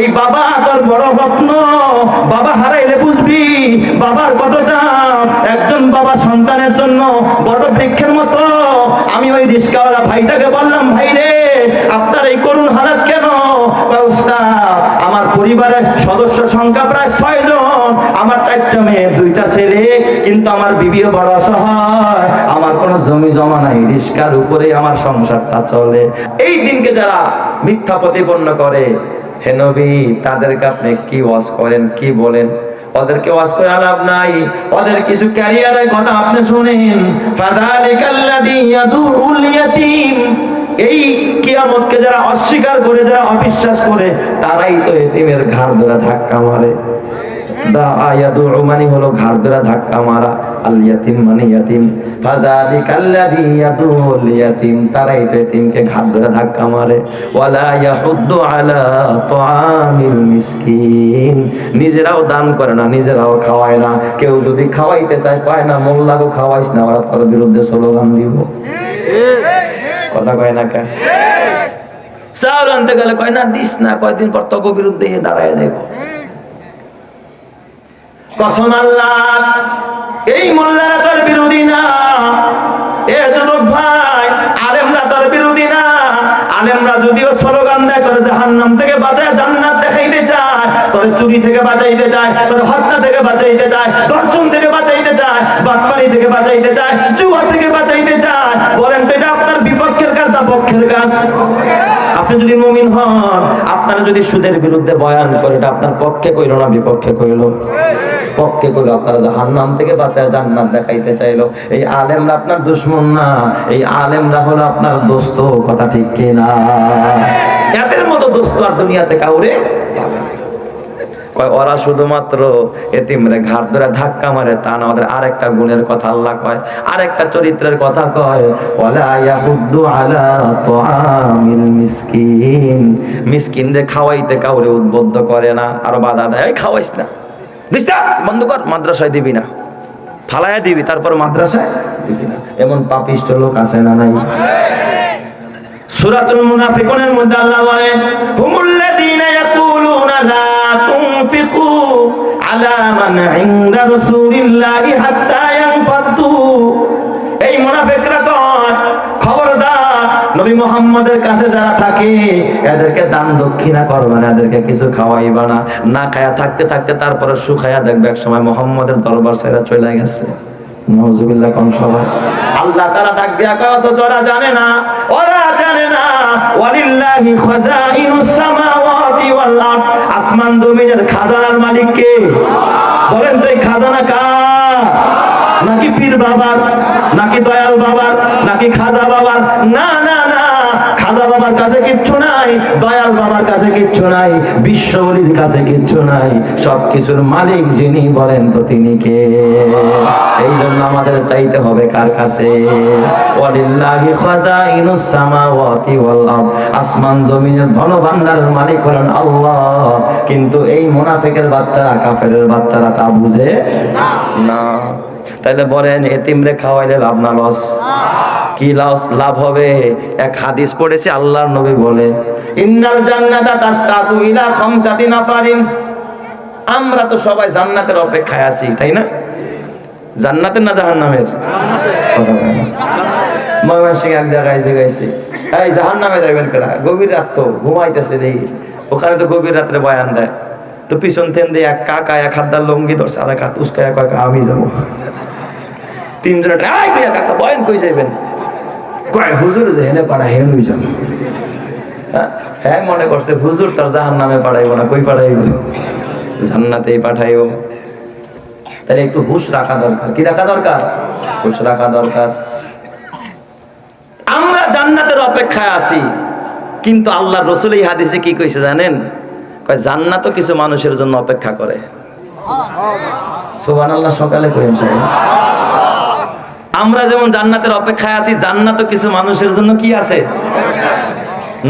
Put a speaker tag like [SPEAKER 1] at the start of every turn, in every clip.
[SPEAKER 1] এই বাবা তোর বড় রত্ন বাবা হারাইলে বুঝবি, বাবার কত দাম একজন বাবা সন্তানের জন্য বড় বৃক্ষের মতো। আমি ওই রিস্কাওয়ালা ভাইটাকে বললাম, ভাই রে, আপনার এই করুণ হালাত কেন? আমার পরিবারের সদস্য সংখ্যা প্রায় ছয় জন। আমার চারটা মেয়ে, দুইটা ছেলে, কিন্তু আমার বিবিও বড় অসহায়। আমার কোনো জমি জমা নাই, রিস্কার উপরে আমার সংসারটা চলে। এই দিনকে যারা মিথ্যা প্রতিপন্ন করে হে নবী, তাদেরকে আপনি কি ওয়াজ করেন, কি বলেন? ওদেরকে ওয়াজ করে লাভ নাই। ওদের কিছু ক্যারিয়ারের কথা আপনি শুনেন। ফাদালিকাল্লাযী ইয়াদুল ইয়াতীম। এই কিয়ামতকে যারা অস্বীকার করে, যারা অবিশ্বাস করে, তারাই তো এতিমের ঘাড় ধরে ধাক্কা মারে। দা আয়াদু মানে হলো ঘাড় ধরে ধাক্কা মারা। মানে নিজেরাও দান করে না, নিজেরাও খাওয়ায় না। কেউ যদি খাওয়াইতে চায়, কয় না মোল্লাকে খাওয়াইস না, ওরা তোর বিরুদ্ধে স্লোগান দিব। কথা কয় না কে চাউল আনতে গেলে দিস না, কয়দিন পর তব বিরুদ্ধে দাঁড়ায় যাইব। এই মোল্লারা তোর বিরোধী না। এ যুবক ভাই, আলেমরা তোর বিরোধী না। আলেমরা যদিও স্লোগান দেয়, তোর জাহান্নাম থেকে বাঁচায়, জান্নাত দেখাইতে চায়। তোর চুরি থেকে বাঁচাইতে চায়, তোর হত্যা থেকে বাঁচাইতে চায় দর্শন থেকে বাঁচাইতে চায় বাটপাড়ি থেকে বাঁচাইতে চায়, জুয়া থেকে বাঁচাইতে চায়। বলেন তো এটা আপনার বিপক্ষের কাজ না পক্ষের কাজ? আপনি যদি মুমিন হন, আপনারা যদি সুদের বিরুদ্ধে বয়ান করে, এটা আপনার পক্ষে কইল না বিপক্ষে কইল আপনারা জাহান্নাম থেকে বাঁচায় জান্নাত দেখাইতে চাইলো এই আলেমরা আপনার দুশ্মন না, এই আলেমরা হলো আপনার দোস্ত, কথা ঠিক কিনা এদের মতো দোস্ত আর দুনিয়াতে কাউরে। কয় ওরা শুধুমাত্র এতিমরে ঘাট ধরে ধাক্কা মারে তা না ওদের আরেকটা গুণের কথা আল্লাহ কয় আরেকটা চরিত্রের কথা কয় ওয়ালা ইয়াহুদ্দু আলা তুআমিল মিসকিন। মিসকিনদের খাওয়াইতে কাউরে উদ্বুদ্ধ করে না আর বাধা দেয় "এই খাওয়াইস না। দিস না, বন্ধ কর মাদ্রাসায় দিবি না। ফালায়া দিবি তারপর মাদ্রাসায় দিবি না। এমন পাপিষ্ট লোক আছে না নাই? সূরাতুল মুনাফিকুনের মধ্যে আল্লাহ বলেন হুমুল্লাযীনা মান এই মুনাফিকরা কয় খবরদার, নবী মুহাম্মদের কাছে যারা থাকে, এদেরকে দান দক্ষিণা করবে না এদেরকে কিছু খাওয়াইবা না। না খায়া থাকতে থাকতে তারপরে সুখায়া দেখবে এক সময় মুহাম্মদের দরবার ছেড়ে চলে গেছে। নওজুবিল্লাহ কোন সবাই আল্লাহ তারা ডাক দিয়া অথচ জানে না, ওরা জানে না আসমান জমিনের খাজানার মালিক কে বলেন তো খাজানা কার? নাকি পীর বাবার, নাকি দয়াল বাবার, নাকি খাজা বাবার? না না না বাবার কাছে কিচ্ছু নাই, দয়াল বাবার কাছে কিচ্ছু নাই, বিশ্ববলির কাছে কিচ্ছু নাই, সবকিছুর মালিক যিনি বলেন তো তিনি কে? এই জন্য আমাদের চাইতে হবে কার কাছে? আসমান জমিনের ধন ভান্ডারের মালিক হলেন আল্লাহ। কিন্তু এই মুনাফিকের বাচ্চারা, কাফেরের বাচ্চারা তা বুঝে না। তাইলে বলেন এতিমরে খাওয়াইলে লাভ না লস? কি লস? লাভ হবে? এক হাদিস পড়েছে আল্লাহর নবী বলে ইন্নাল জান্নাতা তাস্তাকু ইলা খামসাতি নাফারিন। আমরা তো সবাই জান্নাতের অপেক্ষায় আছি তাই না? জান্নাতের না জাহান্নামের। ময়মনসিংহ এক জায়গায় জায়গাইছি এই জাহান্নামে যাবেন কেনা গভীর রাত তো ঘুমাইতেছে দেখি ওখানে তো গভীর রাত্রে বয়ান দেয়। তো পিছন দিয়ে এক কাকা এক হাতদার লঙ্গি ধরছে আর এক হাত উস্কা এক কাকা আমি যাব। তিনজনে কাকা বয়ান কই যাইবেন? কয় হুজুর যে হেনে পাড়া হেনুই যাব। হ্যাঁ, মনে করছে হুজুর তার জাহান নামে পাঠাইবো না কই জান্নাতেই পাঠাইব। তাহলে একটু হুশ রাখা দরকার। কি রাখা দরকার? হুশ রাখা দরকার। আমরা জান্নাতের অপেক্ষায় আছি কিন্তু আল্লাহ রসুল এই হাদিসে কি কইছে জানেন? জান্নাতও কিছু মানুষের জন্য অপেক্ষা করে। সকালে আমরা যেমন জান্নাতের অপেক্ষায় আছি, জান্নাতও কিছু মানুষের জন্য কি আছে?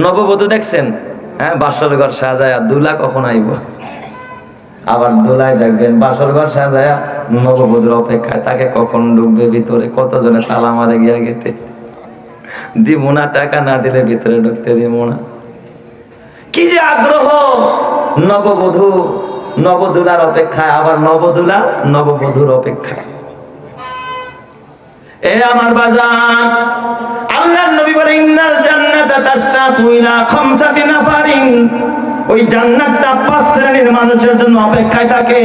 [SPEAKER 1] নববধূ দেখছেন? হ্যাঁ বাসর ঘর সাজায়া দুলা কখন আইব? আবার দোলায় দেখবেন, বাসর ঘর সাজায়া নববধূর অপেক্ষায়। তাকে কখন ঢুকবে ভিতরে? কতজনে তালা মারে গিয়া গেটে? দিব না, টাকা না দিলে ভিতরে ঢুকতে দিব না। কি যে আগ্রহ? নববধূ, নবদুলার অপেক্ষায়, আবার নবদুলা, নববধূর অপেক্ষায়। এ আমার বাজার আল্লাহর নবী বলে, ইন্নাল জান্নাতা তাশতাকু ইলা খামসাতি নাফারিন ওই জান্নাতটা পাঁচ শ্রেণির মানুষের জন্য অপেক্ষায় থাকে।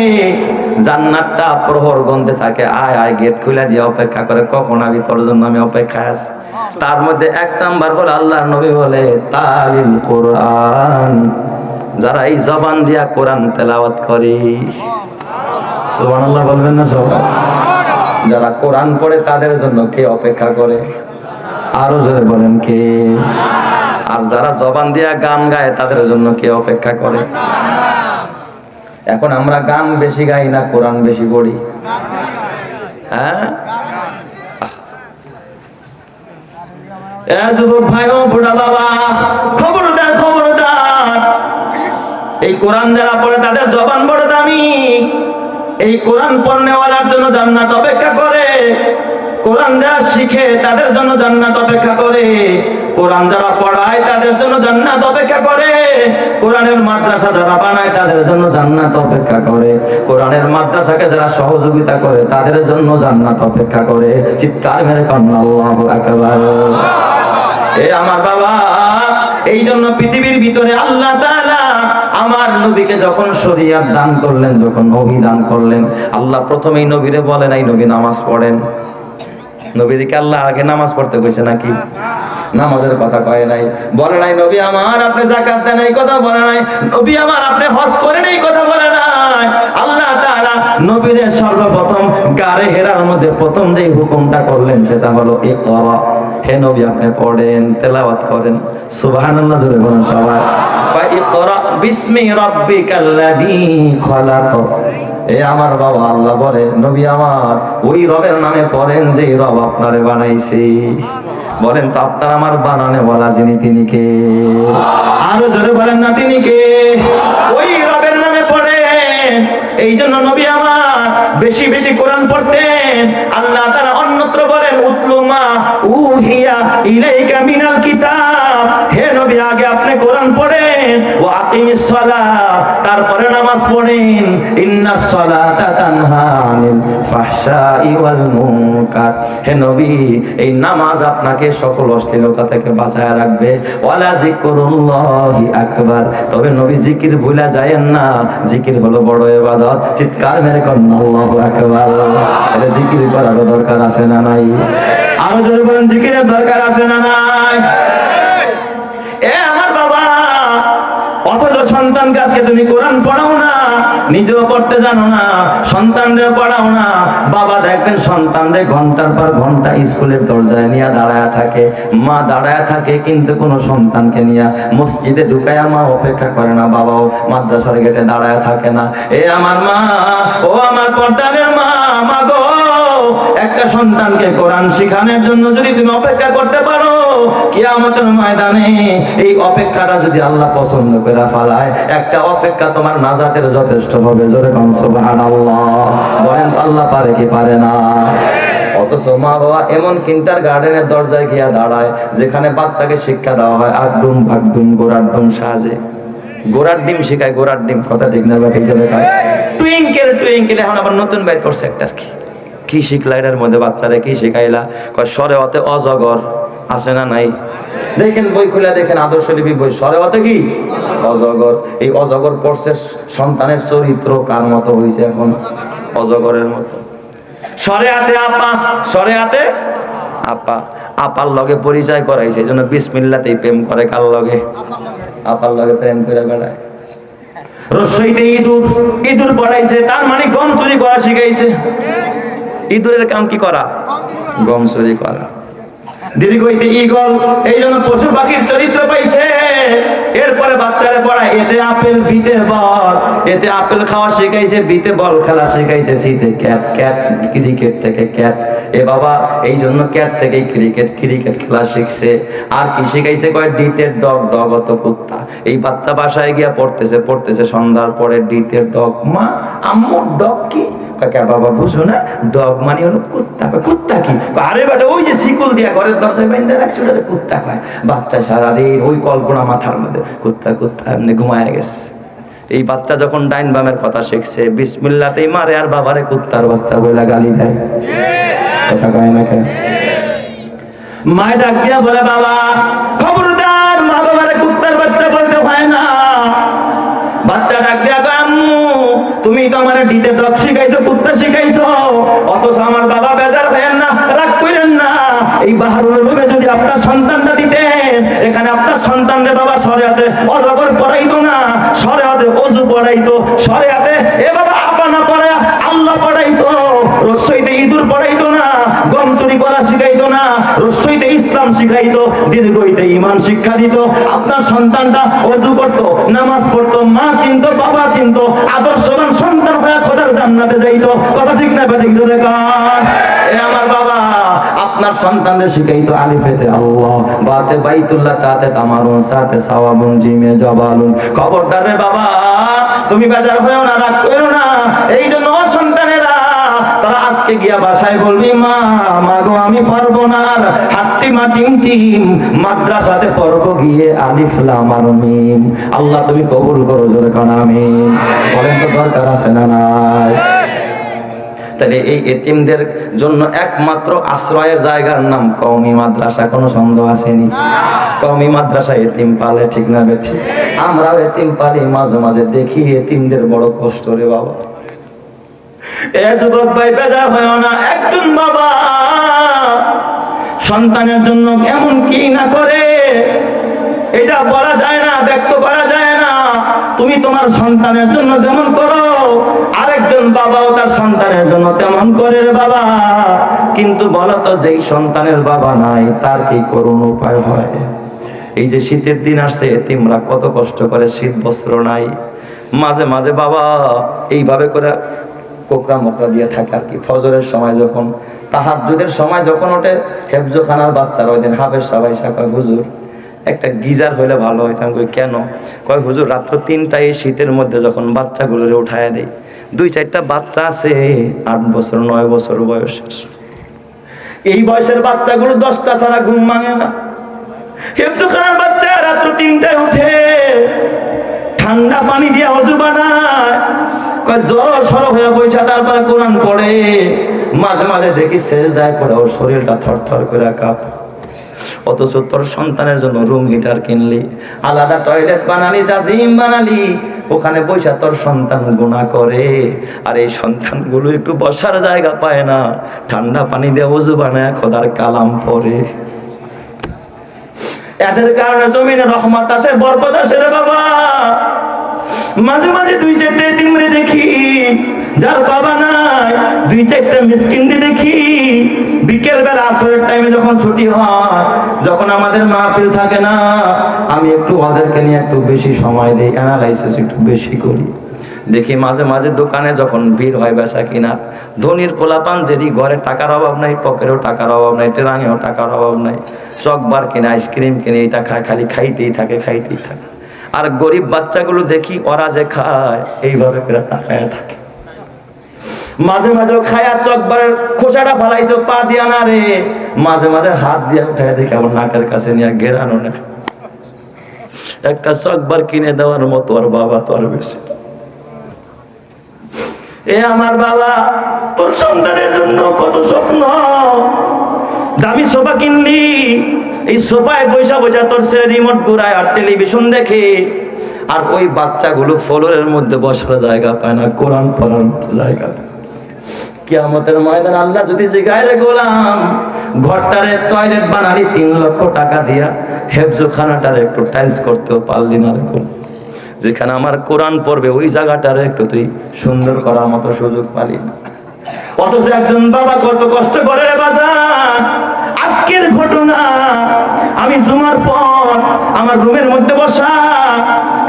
[SPEAKER 1] জান্নাতটা প্রহর গন্ধে থাকে। আয় আয় গেট খুলে দিয়ে অপেক্ষা করে, কখন আমি তোর জন্য আমি অপেক্ষায় আছি? তার মধ্যে এক নাম্বার হলো আল্লাহর নবী বলে, তালিল কোরআন। যারা এই জবান দিয়া কোরআন তেলাওয়াত করে। সুবহানাল্লাহ বলবেন না সবাই যারা কোরআন পড়ে তাদের জন্য কে অপেক্ষা করে? আরও জোরে বলেন কে? আর যারা জবান দিয়া গান গায় তাদের জন্য কে অপেক্ষা করে? এখন আমরা গান বেশি গাই না কোরআন বেশি পড়ি? হ্যাঁ? ভাই ও বাবা এই কোরআন যারা তাদের জবান বড় দামি। এই কোরআন পড়নেওয়ালার জন্য জান্নাত অপেক্ষা করে। কোরআন যারা শিখে তাদের জন্য জান্নাত অপেক্ষা করে। কোরআন যারা পড়ায় তাদের জন্য জান্নাত অপেক্ষা করে। কোরআনের মাদ্রাসা যারা বানায় তাদের জন্য জান্নাত অপেক্ষা করে। কোরআনের মাদ্রাসাকে যারা সহযোগিতা করে তাদের জন্য জান্নাত অপেক্ষা করে। চিৎকার মেরে কন্যা এ আমার বাবা এই জন্য পৃথিবীর ভিতরে আল্লাহ তাআলা আমার নবীকে যখন শরিয়াত দান করলেন, যখন নবী দান করলেন, আল্লাহ প্রথমেই নবীরে বলেন, এই নবী নামাজ পড়েন। নবীদিকে আল্লাহ আগে নামাজ পড়তে কইছে নাকি? নামাজের কথা কয় নাই। বলে নাই, নবী আমার, আপনি জাকাত দেন, এই কথা বলে নাই। নবী আমার, আপনি হজ করেন, এই কথা বলে নাই। আল্লাহ তাআলা নবীরে সর্বপ্রথম গারে হেরার মধ্যে প্রথম যেই হুকুমটা করলেন, সেটা হলো ইকরা। হে নবী, আপনি পড়েন, তেলাওয়াত করেন। সুবহানাল্লাহ, জোরে বলেন সবাই। ইকরা বিসমি রাব্বিকাল্লাযী খলাক। এ আমার বাবা আল্লাহ বলে, নবী আমার, ওই রবের নামে পড়েন যে রব আপনারে বানাইছে। বলেন তো, আপনার আমার বানানে বলা যিনি, তিনি কে? আরও জোরে বলেন না, তিনি কে? ওই রবের নামে পড়েন। এই জন্য নবী আমার, বেশি বেশি কোরআন পড়তেন। আল্লাহ তারা অন্যত্র বলেন, উতলুমা উহিয়া ইলাইকা মিনাল কিতাব। নবী আগে আপনি কোরআন পড়েন, ও আকিমিস সালাত, তারপরে নামাজ পড়েন। ইন্নাস সালাতা তানহা ফাহশাই ওয়াল মুনকার। হে নবী, এই নামাজ আপনাকে সকল অশ্লীলতা থেকে বাঁচায় রাখবে। ওয়ালা জিকরুল্লাহি আকবার। তবে নবী জিকির ভুলা যায়েন না। জিকির হলো বড় ইবাদত। চিৎকার মেরে করেন আল্লাহু আকবার। এটা জিকির করার দরকার আছে না নাই? আরও জোরে বলেন, জিকিরের দরকার আছে না নাই? সন্তানকে আজকে তুমি কোরআন পড়াও না, নিজেও পড়তে জানো না পড়াও না। বাবা দেখবেন সন্তানদের ঘণ্টার পর ঘণ্টা স্কুলের দরজায় নিয়ে দাঁড়ায় থাকে, মা দাঁড়ায় থাকে, কিন্তু কোনো সন্তানকে নিয়ে মসজিদে মা অপেক্ষা করে না, বাবাও মাদ্রাসার গেটে দাঁড়ায় থাকে না। এ আমার মা, ও আমার পর্দানের মা মা গো, একটা সন্তানকে কোরআন শিখানোর জন্য যদি তুমি অপেক্ষা করতে পারো কিয়ামতের ময়দানে এই অপেক্ষাটা যদি আল্লাহ পছন্দ করে ফালায়, একটা অপেক্ষা তোমার নাজাতের যথেষ্ট হবে। জোরে কন, সুবহানাল্লাহ। বলেন আল্লাহ পারে কি পারে না? অথচ মা বাবা এমন কিন্টার গার্ডেনের দরজায় গিয়া দাঁড়ায়, যেখানে বাচ্চাকে শিক্ষা দেওয়া হয় আগডুম ভাগডুম গোড়ার ডুম সাজে। গোড়ার ডিম শেখায় গোড়ার ডিম, কথা ঠিক না ঠিক যাবে টুইঙ্কেল টুইঙ্কেল, এখন আবার নতুন বের করছে একটা আর কি। কি শিখলা এটার মধ্যে বাচ্চারা, কি শিখাইলা? কয় সরে অতে অজগর। আছে না নাই? দেখেন বই খুলে দেখেন আদর্শ লিপি বই, সরে কি? অজগর। এই অজগর পড়ছে সন্তানের চরিত্র কার মতো হয়েছে এখন? অজগরের মতো। সরে আপা, সরে হাতে আপা। আপার লগে পরিচয় করাইছে এই জন্য বিসমিল্লাতেই প্রেম করে কার লগে? আপার লগে প্রেম করে বেড়ায়। রসইতে ইঁদুর ইঁদুর পড়াইছে, তার মানে গম চুরি করা শিখাইছে। ইঁদুরের কাম কি করা? গম চুরি করা। দীর্ঘইতে ইগল, এই জন্য পশু পাখির চরিত্র পাইছে। এরপরে বাচ্চারা পড়া এতে আপেল, বিতে বল। এতে আপেল খাওয়া শিখাইছে, বিতে বল খেলা শিখাইছে, শীতে ক্যাট ক্যাট, ক্রিকেট থেকে ক্যাট। এ বাবা, এই জন্য ক্যাট থেকে ক্রিকেট ক্রিকেট খেলা শিখছে। আর কি শিখাইছে কয়, ডিতের ডগ ডগ অত কুত্তা। এই বাচ্চা বাসায় গিয়া পড়তেছে পড়তেছে, সন্ধ্যার পরে ডিতের ডগ। মা, আম্মুর ডগ কি? কাকা বাবা বুঝো না? ডগ মানে হলো কুত্তা কুত্তা কি? আরে বেটা, ওই যে শিকল দিয়া ঘরের দরজায় বাইন্দা রাখছে, ওটাতে কুত্তা কয়। বাচ্চা সারাদিন ওই কল্পনা মাথার মধ্যে, কুত্তা কুত্তা, এমনি ঘুমায় গেছে। এই বাচ্চা যখন ডাইন বামের কথা শিখছে, বিসমিল্লাতেই মারে, আর বাবারে কুত্তার বাচ্চা বলে গালি দেয়। কথা কয় না কেন? মায় ডাক দিয়া বলে, বাবা খবরদার তুমি তো আমার ডিতে ডগ শিখাইছো কুত্তা শিখাইছো। অথচ আমার বাবা বেজার না, রাগ করেন না। এই বাহারুল রূপে যদি আপনার সন্তানটা দিতেন, এখানে আপনার সন্তানরে বাবা অজগর পড়াইতো না সরে হাতে অজু পড়াইতো এ বাবা আপানা পড়ায় আল্লাহ পড়াইতো রসইতে ইঁদুর পড়াইতো না, গম চুরি করা শিখাইতো না রসইতে ইসলাম শিখাইতো, দীর্ঘইতে ইমান শিক্ষা দিত। আপনার সন্তানটা অজু করতো, নামাজ পড়তো, মা চিনতো, বাবা চিনতো, আদর্শবান সন্তান হয়ে খোদার জান্নাতে যাইতো। কথা ঠিক না ঠিক জোরে এ আমার বাবা, আপনার সন্তানদের শিখাইতো আলিফেতে আল্লাহ, বাতে বাইতুল্লাহ, তাতে তামারুন সাথে সাওয়াবুন জিমে জবালুন। খবরদার বাবা, তুমি বেজার হয়েও না, রাগ করো না। এই জন্য আজকে গিয়া বাসায় বলবি, মা, মাগো, আমি পারব না। আর মা টিম টিম মাদ্রাসাতে পড়ব গিয়ে আলিফ, লাম আর মিম। আল্লাহ, তুমি কবুল করো জোরে কান, আমিন। বলেন তো দরকার আছে না নাই? তাহলে এই এতিমদের জন্য একমাত্র আশ্রয়ের জায়গার নাম কওমি মাদ্রাসা, কোনো সন্দেহ আসেনি? কওমি মাদ্রাসা এতিম পালে ঠিক না বে ঠিক? আমরাও এতিম পালি, মাঝে মাঝে দেখি এতিমদের বড় কষ্ট রে বাবা। যুবক ভাই, বেজার হয় না। একজন বাবা সন্তানের জন্য এমন কি না করে? এটা বলা যায় না, ব্যক্ত করা যায় না। তুমি তোমার সন্তানের জন্য যেমন করো, আরেকজন বাবাও তার সন্তানের জন্য তেমন করে বাবা। কিন্তু বলো তো যেই সন্তানের বাবা নাই, তার কি করুন উপায় হয়? এই যে শীতের দিন আসছে, তোমরা কত কষ্ট করে শীত বস্ত্র নাই। মাঝে মাঝে বাবা, এইভাবে করে কোকরা মোকরা দিয়ে থাকে আর কি। ফজরের সময় যখন, তাহাজ্জুদের সময় যখন ওঠে, হেফজোখানার বাচ্চারা ওই দিন হাফের সবাই কয়, হুজুর, একটা গিজার হইলে ভালো হইতাম কই, কেন? কয়, হুজুর, রাত্র তিনটায় শীতের মধ্যে যখন বাচ্চাগুলোরে উঠায় দেয় দুই চারটা বাচ্চা আছে, আট বছর, নয় বছর বয়সের এই বয়সের বাচ্চাগুলো দশটা ছাড়া ঘুম ভাঙে না। হেফজোখানার বাচ্চা রাত্র তিনটায় উঠে ঠান্ডা পানি দিয়ে অজু বানায়। জ্বর সরব হয়ে বইছে, তারপরে কোরআন পড়ে। মাঝে মাঝে দেখি শেষ দায় পড়ে, ওর শরীরটা থর থর করে কাঁপ। অথচ তোর সন্তানের জন্য রুম হিটার কিনলি, আলাদা টয়লেট বানালি, জাজিম বানালি। ওখানে বৈশা তোর সন্তান গুণা করে। আর এই সন্তানগুলো একটু বসার জায়গা পায় না। ঠান্ডা পানি দিয়ে অজু বানায়, খোদার কালাম পরে। এদের কারণে জমিনে রহমত আসে, বরকত আসে রে বাবা। মাঝে মাঝে দুই চারটে তিমরে দেখি, যার বাবা নাই, দুই চারটে মিসকিনকে দেখি। বিকেল বেলা আসরের টাইমে যখন ছুটি হয়, যখন আমাদের মা মাহফিল থাকে না, আমি একটু ওদেরকে নিয়ে একটু বেশি সময় দিই অ্যানালাইসিস একটু বেশি করি। দেখি মাঝে মাঝে দোকানে যখন ভিড় হয় বেচা কিনা, ধনির পোলাপান যেদি ঘরে টাকার অভাব নাই, পকেটেও টাকার অভাব নাই ট্রেনাঙেও টাকার অভাব নাই চকবার কিনে, আইসক্রিম কিনে, এটা খায়, খালি খাইতেই থাকে খাইতেই থাকে। আর গরিব বাচ্চাগুলো দেখি ওরা যে খায়, এইভাবে করে তাকায় থাকে। মাঝে মাঝে খায়া চকবারের খোসাটা ফালাইছো, পা দিয়া না রে। মাঝে মাঝে হাত দিয়া উঠায় দেখি আমার নাকের কাছে নিয়ে ঘেরানো না একটা চকবার কিনে দেওয়ার মতো আর বাবা তো আর বেশি। এ আমার বাবা, তোর সন্তানের জন্য কত স্বপ্ন? দামি সোফা কিনলি, এই সোফায় পয়সা পয়সা তোর ছেলে রিমোট ঘুরায় আর টেলিভিশন দেখে। আর ওই বাচ্চাগুলো ফলোরের মধ্যে বসার জায়গা পায় না, কোরআন পড়ার জায়গা কিয়ামতের ময়দান আল্লাহ যদি জিগায় গোলাম, ঘরটারে টয়লেট বানালি, তিন লক্ষ টাকা দিয়া হেফজোখানাটারে একটু টাইলস করতেও পারলি না রে। যেখানে আমার কোরআন পড়বে, ওই জায়গাটারে একটু তুই সুন্দর করার মতো সুযোগ পালি না। অথচ একজন বাবা কত কষ্ট করে বাজার। আজকের ঘটনা, আমি জুমার পর আমার রুমের মধ্যে বসা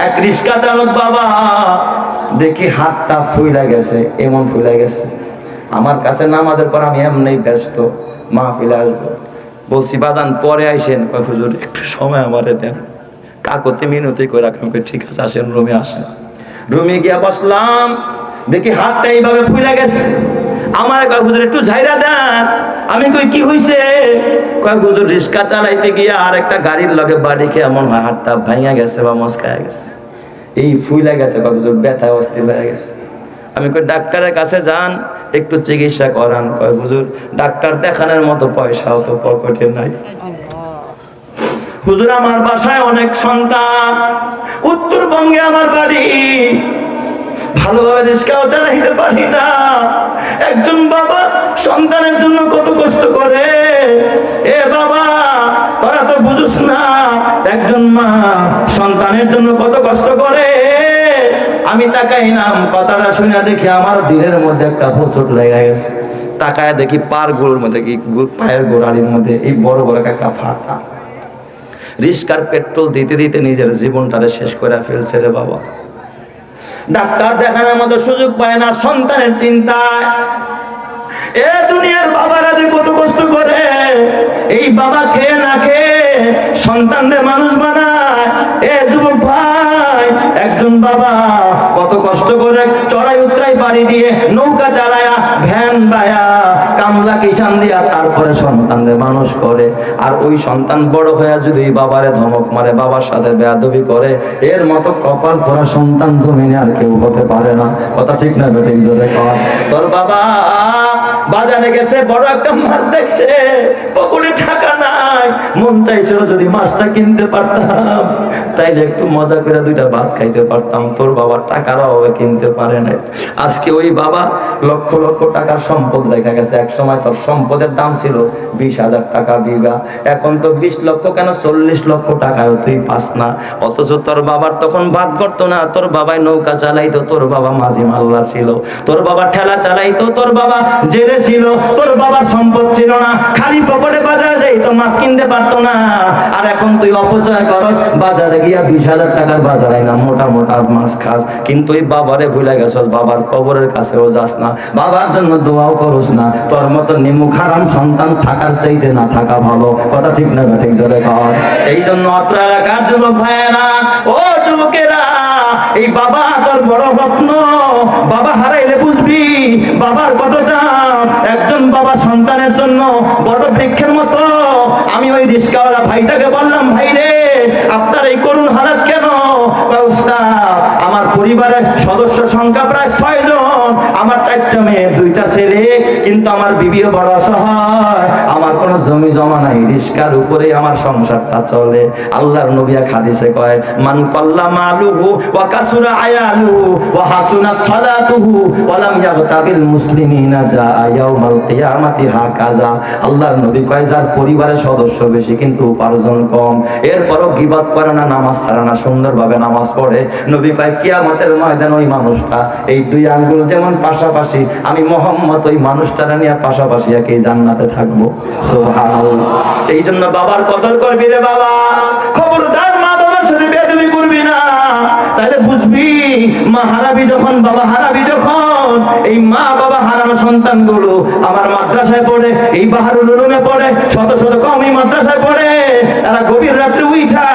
[SPEAKER 1] এক রিক্সা চালক বাবা দেখি হাতটা ফুইলা গেছে, এমন ফুইলা গেছে। আমার কাছে নামাজের পর আমি এমনি ব্যস্ত, মাহফিলে আসব। বলছি, বাজান, পরে আইসেন। একটু সময় আমারে দেন। কাকতে মিনতি করে রাখলাম ঠিক আছে, আসেন, রুমে আসেন। রুমে গিয়া বসলাম, দেখি হাতটা এইভাবে ফুলে গেছে। আমার কয়, হুজুর, একটু ঝাইরা দেন। আমি কই, কি হইছে? কয়, হুজুর, রিক্সা চালাইতে গিয়ে আর একটা গাড়ির লগে বাড়ি খেয়ে এমন হয় হাতটা ভাঙা গেছে বা মস্কায় গেছে। এই ফুইলা গেছে কত ব্যথায় অস্থির হয়ে গেছে। আমি কই, ডাক্তারের কাছে যান, একটু চিকিৎসা করান। কয়, হুজুর, ডাক্তার দেখানোর মতো পয়সাও তো পকেটে নাই। হুজুর, আমার বাসায় অনেক সন্তান। উত্তরবঙ্গে আমার বাড়ি। ভালোভাবে রিস্কাও চালাইতে পারি না। একজন বাবা সন্তানের জন্য কত কষ্ট করে। এ বাবা, তোরা তো বুঝুস না, একজন মা সন্তানের জন্য কত কষ্ট করে। আমি তাকাই নাম কথাটা শুনে দেখি আমার দিনের মধ্যে একটা হোঁচট লেগে গেছে। তাকায় দেখি পার গোড়ের মধ্যে কি পায়ের গোড়ালির মধ্যে এই বড় বড় একটা ফাটা রিস্কার পেট্রোল দিতে দিতে নিজের জীবনটারে শেষ করে ফেলছে রে বাবা। ডাক্তার দেখানোর মতো সুযোগ পায় না, সন্তানের চিন্তায়। এ দুনিয়ার বাবারা যে কত কষ্ট করে, এই বাবা খেয়ে না খেয়ে সন্তানদের মানুষ বানায়। এ যুবক ভাই, একজন বাবা কত কষ্ট করে চড়াই উতরাই বাড়ি দিয়ে নৌকা কিষান দিয়া তারপরে সন্তানদের মানুষ করে। আর ওই সন্তান বড় হয়ে যদি বাবারে ধমক মারে, বাবার সাথে বেয়াদবি করে, এর মতো কপাল পরা সন্তান জমিনে আর কেউ হতে পারে না। কথা ঠিক না, বেঠিক কর। তোর বাবা বাজারে গেছে, বড় একটা মাছ দেখছে, পকুরে টাকা নাই। মন চাইছিল যদি মাছটা কিনতে পারতাম, তাইলে একটু মজা করে দুইটা ভাত খাইতে পারতাম। তোর বাবা টাকার অভাবে কিনতে পারে নাই। আজকে ওই বাবা লক্ষ লক্ষ টাকার সম্পদ দেখা গেছে। এক সময় তোর সম্পদের দাম ছিল বিশ হাজার টাকা বিঘা। এখন তো বিশ লক্ষ, কেন চল্লিশ লক্ষ টাকায় তুই পাস না? অথচ তোর বাবার তখন ভাত করতো না। তোর বাবাই নৌকা চালাইতো, তোর বাবা মাঝি মাল্লা ছিল। তোর বাবা ঠেলা চালাইতো, তোর বাবা জেলে ছিল, তোর বাবার সম্পদ ছিল না। খালি পকেটে বাজারে যাই তো মাছ কিনতে পারতো না। আর এখন তুই অপচয় করস, বাজারে গিয়া বিশ হাজার টাকার বাজারে না মোটা মোটা মাছ খাস। কিন্তু ওই বাবারে ভুলে গেছস, বাবার কবরের কাছেও যাস না। বাবার জন্য দোয়াও করস না। তোর মতো নিমুখ হারাম সন্তান থাকার চাইতে না থাকা ভালো। কথা ঠিক না ঠিক জোরে কর। এই জন্য অত্র এলাকার যুবক ভাইয়েরা, ও যুবকেরা এই বাবা তোর বড় স্বপ্ন বাবা হারাইলে বুঝবি, বাবার কত দাম একজন বাবা সন্তানের জন্য বড় বৃক্ষের মতো। আমি ওই রিস্কাওয়ালা ভাইটাকে বললাম, ভাই রে, আপনার এই করুণ হারাত কেন? আমার পরিবারের সদস্য সংখ্যা প্রায় ছয় জন আমার চারটা মেয়ে, দুইটা ছেলে, কিন্তু আমার বিবিও বড় অসহায় আমার কোনো জমি জমা নাই, রিস্কার উপরে আমার সংসারটা চলে। আল্লাহর নবিয়া খাদিসে কয়, মান কল্লা মালুহু ওয়া কাসুরা আয়ালুহু ওয়া হাসুনাত সালাতুহু ওয়া লাম ইয়াগতাবিল মুসলিমিনা জা ইয়াউমাল কিয়ামাতি হাকাজা আল্লাহর নবী কয়, যার পরিবারের সদস্য বেশি, কিন্তু উপার্জন কম। এরপরও গিবাত করে না, নামাজ ছাড়ে না, সুন্দরভাবে নামাজ পড়ে। নবী কয়, কিয়ামতের ময়দান ওই মানুষটা, এই দুই আঙ্গুল যেমন পাশাপাশি আমি মোহাম্মদ ওই মানুষটারা নিয়ে পাশাপাশি একই জান্নাতে থাকব। এই জন্য বাবার কদর করবি রে বাবা। খবরদার সাথে করবি না। তাহলে বুঝবি, মা হারাবি যখন, বাবা হারাবি যখন, এই মা বাবা হারানো সন্তানগুলো আমার মাদ্রাসায় পড়ে, এই বাহারুল উলুমে পড়ে, শত শত কমই মাদ্রাসায় পড়ে, তারা গভীর রাত্রে উইঠা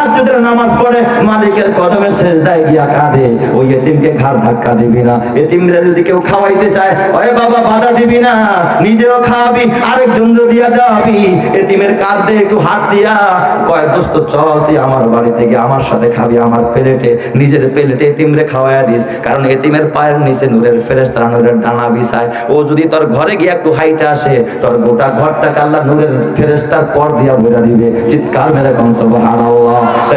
[SPEAKER 1] তাহাজ্জুদের নামাজ পড়ে, মালিকের কদমে সেজদায় গিয়া কাঁদে। ওই এতিমকে ধাক্কা দিবি না। যদি কেউ খাওয়াইতে চায় বাবা, বাধা দিবি না। নিজেও খাওয়াবি, আরেকজন দিয়া যাবি, এতিমের কাঁদে একটু হাত দিয়া কয়, দোস্ত, চল, তুই আমার বাড়ি থেকে আমার সাথে খাবি, আমার প্লেটে, নিজের প্লেটে এতিমরে খাওয়াইয়া দিস। কারণ এতিমের পায়ের নিচে নূরের ফেরেস্তারা নূরের ডানা বিছায়। ও যদি তোর ঘরে গিয়ে একটু হাইটে আসে, তোর গোটা ঘরটা কাল্লা নূরের ফেরেস্তার পর দিয়া বইরা দিবে। চিৎকার মেরে কনসব হারাল্লাহ that